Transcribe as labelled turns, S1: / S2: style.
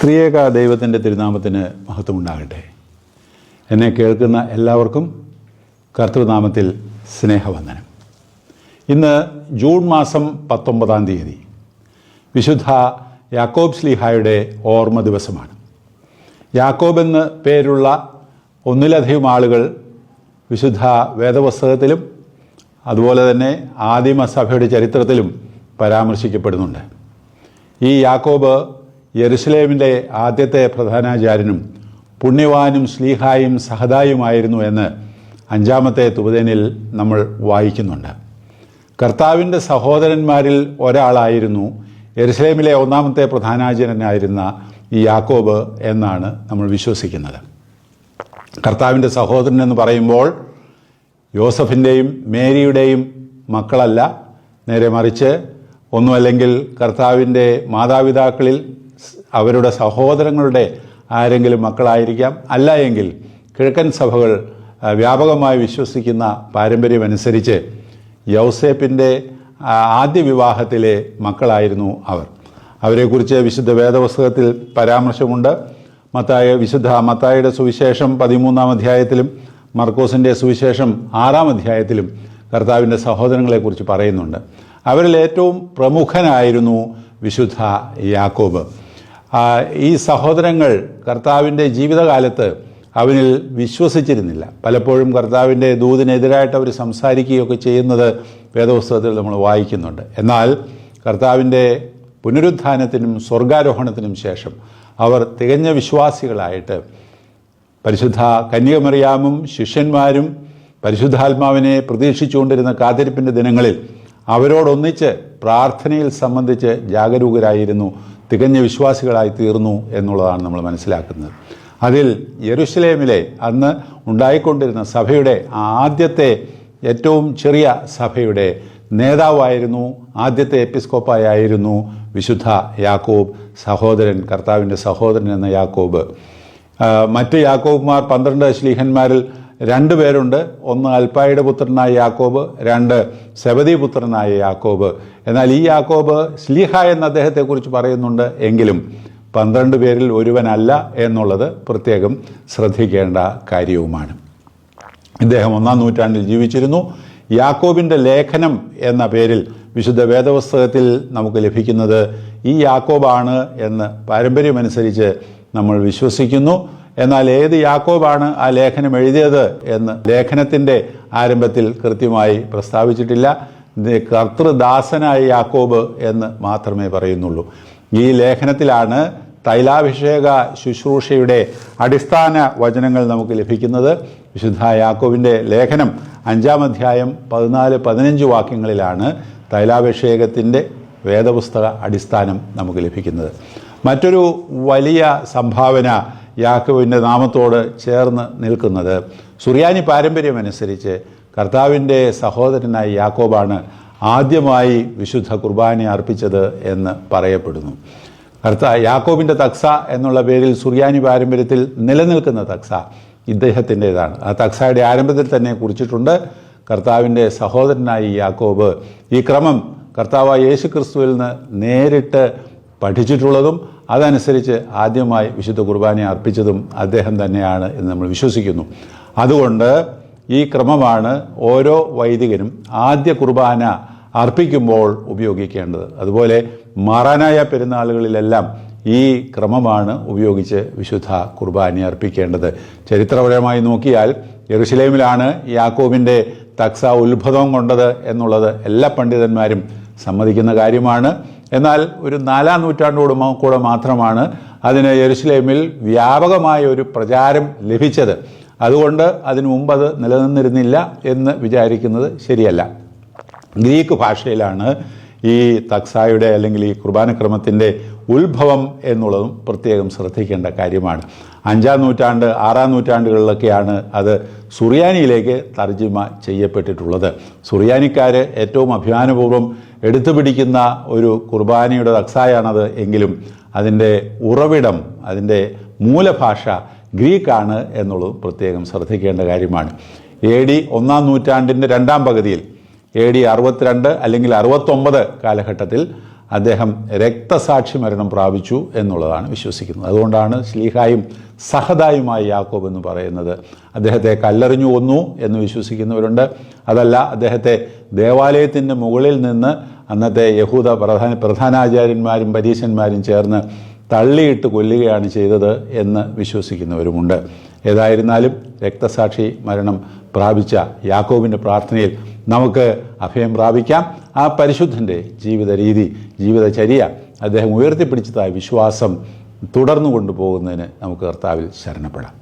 S1: സ്ത്രീയേക ദൈവത്തിന്റെ തിരുനാമത്തിന് മഹത്വമുണ്ടാകട്ടെ. എന്നെ കേൾക്കുന്ന എല്ലാവർക്കും കർത്തൃനാമത്തിൽ സ്നേഹവന്ദനം. ഇന്ന് ജൂൺ മാസം പത്തൊമ്പതാം തീയതി വിശുദ്ധ യാക്കോബ് സ്ലിഹായുടെ ഓർമ്മ ദിവസമാണ്. യാക്കോബ് എന്ന് പേരുള്ള ഒന്നിലധികം ആളുകൾ വിശുദ്ധ വേദപുസ്തകത്തിലും അതുപോലെ തന്നെ ആദിമസഭയുടെ ചരിത്രത്തിലും പരാമർശിക്കപ്പെടുന്നുണ്ട്. ഈ യാക്കോബ് യെരുസലേമിന്റെ ആദ്യത്തെ പ്രധാനാചാര്യനും പുണ്യവാനും സ്ലീഹായും സഹദായുമായിരുന്നു എന്ന് അഞ്ചാമത്തെ തുപതേനിൽ നമ്മൾ വായിക്കുന്നുണ്ട്. കർത്താവിന്റെ സഹോദരന്മാരിൽ ഒരാളായിരുന്നു യെരുസലേമിലെ ഒന്നാമത്തെ പ്രധാനാചാര്യനായിരുന്ന ഈ യാക്കോബ് എന്നാണ് നമ്മൾ വിശ്വസിക്കുന്നത്. കർത്താവിന്റെ സഹോദരൻ എന്ന് പറയുമ്പോൾ യോസഫിന്റെയും മേരിയുടെയും മക്കളല്ല. നേരെ മറിച്ച് ഒന്നുമല്ലെങ്കിൽ കർത്താവിന്റെ മാതാപിതാക്കളിൽ അവരുടെ സഹോദരങ്ങളുടെ ആരെങ്കിലും മക്കളായിരിക്കാം. അല്ല എങ്കിൽ കിഴക്കൻ സഭകൾ വ്യാപകമായി വിശ്വസിക്കുന്ന പാരമ്പര്യമനുസരിച്ച് യൗസേപ്പിന്റെ ആദ്യ വിവാഹത്തിലെ മക്കളായിരുന്നു അവർ. അവരെക്കുറിച്ച് വിശുദ്ധ വേദപുസ്തകത്തിൽ പരാമർശമുണ്ട്. മത്തായ വിശുദ്ധ മത്തായുടെ സുവിശേഷം പതിമൂന്നാം അധ്യായത്തിലും മർക്കോസിന്റെ സുവിശേഷം ആറാം അധ്യായത്തിലും കർത്താവിന്റെ സഹോദരങ്ങളെക്കുറിച്ച് പറയുന്നുണ്ട്. അവരിൽ ഏറ്റവും പ്രമുഖനായിരുന്നു വിശുദ്ധ യാക്കോബ്. ഈ സഹോദരങ്ങൾ കർത്താവിന്റെ ജീവിതകാലത്ത് അവനിൽ വിശ്വസിച്ചിരുന്നില്ല. പലപ്പോഴും കർത്താവിന്റെ ദൂതിനെതിരായിട്ട് അവർ സംസാരിക്കുകയൊക്കെ ചെയ്യുന്നത് വേദപുസ്തകത്തിൽ നമ്മൾ വായിക്കുന്നുണ്ട്. എന്നാൽ കർത്താവിന്റെ പുനരുത്ഥാനത്തിനും സ്വർഗാരോഹണത്തിനും ശേഷം അവർ തികഞ്ഞ വിശ്വാസികളായിട്ട് പരിശുദ്ധ കന്യകമറിയാമും ശിഷ്യന്മാരും പരിശുദ്ധാത്മാവിനെ പ്രതീക്ഷിച്ചുകൊണ്ടിരുന്ന കാത്തിരിപ്പിന്റെ ദിനങ്ങളിൽ അവരോടൊന്നിച്ച് പ്രാർത്ഥനയിൽ സംബന്ധിച്ച് ജാഗരൂകരായിരുന്നു തികഞ്ഞ വിശ്വാസികളായി തീർന്നു എന്നുള്ളതാണ് നമ്മൾ മനസ്സിലാക്കുന്നത്. അതിൽ യെരുഷലേമിലെ അന്ന് ഉണ്ടായിക്കൊണ്ടിരുന്ന സഭയുടെ ആദ്യത്തെ ഏറ്റവും ചെറിയ സഭയുടെ നേതാവായിരുന്നു ആദ്യത്തെ എപ്പിസ്കോപ്പായായിരുന്നു വിശുദ്ധ യാക്കോബ് സഹോദരൻ കർത്താവിന്റെ സഹോദരൻ എന്ന യാക്കോബ്. മറ്റ് യാക്കോബ്മാർ പന്ത്രണ്ട് ശ്ലീഹന്മാരിൽ രണ്ട് പേരുണ്ട്. ഒന്ന് അൽപ്പായുടെ പുത്രനായ യാക്കോബ് രണ്ട് സെബദി പുത്രനായ യാക്കോബ്. എന്നാൽ ഈ യാക്കോബ് സ്ലീഹ എന്ന അദ്ദേഹത്തെക്കുറിച്ച് പറയുന്നുണ്ട് എങ്കിലും പന്ത്രണ്ട് പേരിൽ ഒരുവനല്ല എന്നുള്ളത് പ്രത്യേകം ശ്രദ്ധിക്കേണ്ട കാര്യവുമാണ്. ഇദ്ദേഹം ഒന്നാം നൂറ്റാണ്ടിൽ ജീവിച്ചിരുന്നു. യാക്കോബിന്റെ ലേഖനം എന്ന പേരിൽ വിശുദ്ധ വേദപുസ്തകത്തിൽ നമുക്ക് ലഭിക്കുന്നത് ഈ യാക്കോബാണ് എന്ന് പാരമ്പര്യമനുസരിച്ച് നമ്മൾ വിശ്വസിക്കുന്നു. എന്നാൽ ഏത് യാക്കോബാണ് ആ ലേഖനം എഴുതിയത് എന്ന് ലേഖനത്തിന്റെ ആരംഭത്തിൽ കൃത്യമായി പ്രസ്താവിച്ചിട്ടില്ല. കർത്തൃദാസനായ യാക്കോബ് എന്ന് മാത്രമേ പറയുന്നുള്ളൂ. ഈ ലേഖനത്തിലാണ് തൈലാഭിഷേക ശുശ്രൂഷയുടെ അടിസ്ഥാന വചനങ്ങൾ നമുക്ക് ലഭിക്കുന്നത്. വിശുദ്ധ യാക്കോബിന്റെ ലേഖനം അഞ്ചാം അധ്യായം പതിനാല് പതിനഞ്ച് വാക്യങ്ങളിലാണ് തൈലാഭിഷേകത്തിന്റെ വേദപുസ്തക അടിസ്ഥാനം നമുക്ക് ലഭിക്കുന്നത്. മറ്റൊരു വലിയ സംഭാവന യാക്കോബിന്റെ നാമത്തോട് ചേർന്ന് നിൽക്കുന്നത്. സുറിയാനി പാരമ്പര്യമനുസരിച്ച് കർത്താവിന്റെ സഹോദരനായ യാക്കോബാണ് ആദ്യമായി വിശുദ്ധ കുർബാന അർപ്പിച്ചത് എന്ന് പറയപ്പെടുന്നു. കർത്ത യാക്കോബിന്റെ തക്സ എന്നുള്ള പേരിൽ സുറിയാനി പാരമ്പര്യത്തിൽ നിലനിൽക്കുന്ന തക്സ ഇദ്ദേഹത്തിന്റെതാണ്. ആ തക്സയുടെ ആരംഭത്തിൽ തന്നെ കുറിച്ചിട്ടുണ്ട് കർത്താവിന്റെ സഹോദരനായി യാക്കോബ്. ഈ ക്രമം കർത്താവായ യേശു ക്രിസ്തുവിൽ നിന്ന് നേരിട്ട് പഠിച്ചിട്ടുള്ളതും അതനുസരിച്ച് ആദ്യമായി വിശുദ്ധ കുർബാനയെ അർപ്പിച്ചതും അദ്ദേഹം തന്നെയാണ് എന്ന് നമ്മൾ വിശ്വസിക്കുന്നു. അതുകൊണ്ട് ഈ ക്രമമാണ് ഓരോ വൈദികനും ആദ്യ കുർബാന അർപ്പിക്കുമ്പോൾ ഉപയോഗിക്കേണ്ടത്. അതുപോലെ മാറാനായ പെരുന്നാളുകളിലെല്ലാം ഈ ക്രമമാണ് ഉപയോഗിച്ച് വിശുദ്ധ കുർബാന അർപ്പിക്കേണ്ടത്. ചരിത്രപരമായി നോക്കിയാൽ യെറുസലേമിലാണ് യാക്കോബിന്റെ തക്സ ഉത്ഭവം കൊണ്ടത് എന്നുള്ളത് എല്ലാ പണ്ഡിതന്മാരും സമ്മതിക്കുന്ന കാര്യമാണ്. എന്നാൽ ഒരു നാലാം നൂറ്റാണ്ടോട് കൂടെ മാത്രമാണ് അതിന് യെരുസലേമിൽ വ്യാപകമായ ഒരു പ്രചാരം ലഭിച്ചത്. അതുകൊണ്ട് അതിനു മുമ്പ് അത് നിലനിന്നിരുന്നില്ല എന്ന് വിചാരിക്കുന്നത് ശരിയല്ല. ഗ്രീക്ക് ഭാഷയിലാണ് ഈ തക്സായുടെ അല്ലെങ്കിൽ ഈ കുർബാനക്രമത്തിന്റെ ഉത്ഭവം എന്നുള്ളതും പ്രത്യേകം ശ്രദ്ധിക്കേണ്ട കാര്യമാണ്. അഞ്ചാം നൂറ്റാണ്ട് ആറാം നൂറ്റാണ്ടുകളിലൊക്കെയാണ് അത് സുറിയാനിയിലേക്ക് തർജിമ ചെയ്യപ്പെട്ടിട്ടുള്ളത്. സുറിയാനിക്കാർ ഏറ്റവും അഭിമാനപൂർവം എടുത്തു പിടിക്കുന്ന ഒരു കുർബാനയുടെ തക്സായാണത് എങ്കിലും അതിന്റെ ഉറവിടം അതിന്റെ മൂലഭാഷ ഗ്രീക്കാണ് എന്നുള്ളത് പ്രത്യേകം ശ്രദ്ധിക്കേണ്ട കാര്യമാണ്. എ ഡി ഒന്നാം നൂറ്റാണ്ടിന്റെ രണ്ടാം പകുതിയിൽ എ ഡി അറുപത്തിരണ്ട് അല്ലെങ്കിൽ അറുപത്തൊമ്പത് കാലഘട്ടത്തിൽ അദ്ദേഹം രക്തസാക്ഷി മരണം പ്രാപിച്ചു എന്നുള്ളതാണ് വിശ്വസിക്കുന്നത്. അതുകൊണ്ടാണ് ശ്ലീഹായും സഹദായുമായ യാക്കോബ് എന്ന് പറയുന്നത്. അദ്ദേഹത്തെ കല്ലെറിഞ്ഞു കൊന്നു എന്ന് വിശ്വസിക്കുന്നവരുണ്ട്. അതല്ല അദ്ദേഹത്തെ ദേവാലയത്തിന്റെ മുകളിൽ നിന്ന് അന്നത്തെ യഹൂദ പ്രധാന പ്രധാനാചാര്യന്മാരും പരീശന്മാരും ചേർന്ന് തള്ളിയിട്ട് കൊല്ലുകയാണ് ചെയ്തത് എന്ന് വിശ്വസിക്കുന്നവരുമുണ്ട്. ഏതായിരുന്നാലും രക്തസാക്ഷി മരണം പ്രാപിച്ച യാക്കോബിന്റെ പ്രാർത്ഥനയിൽ നമുക്ക് അഭയം പ്രാപിക്കാം. ആ പരിശുദ്ധന്റെ ജീവിത രീതി ജീവിതചര്യ അദ്ദേഹം ഉയർത്തിപ്പിടിച്ചതായ വിശ്വാസം തുടർന്നു കൊണ്ടുപോകുന്നതിന് നമുക്ക് കർത്താവിൽ ശരണപ്പെടാം.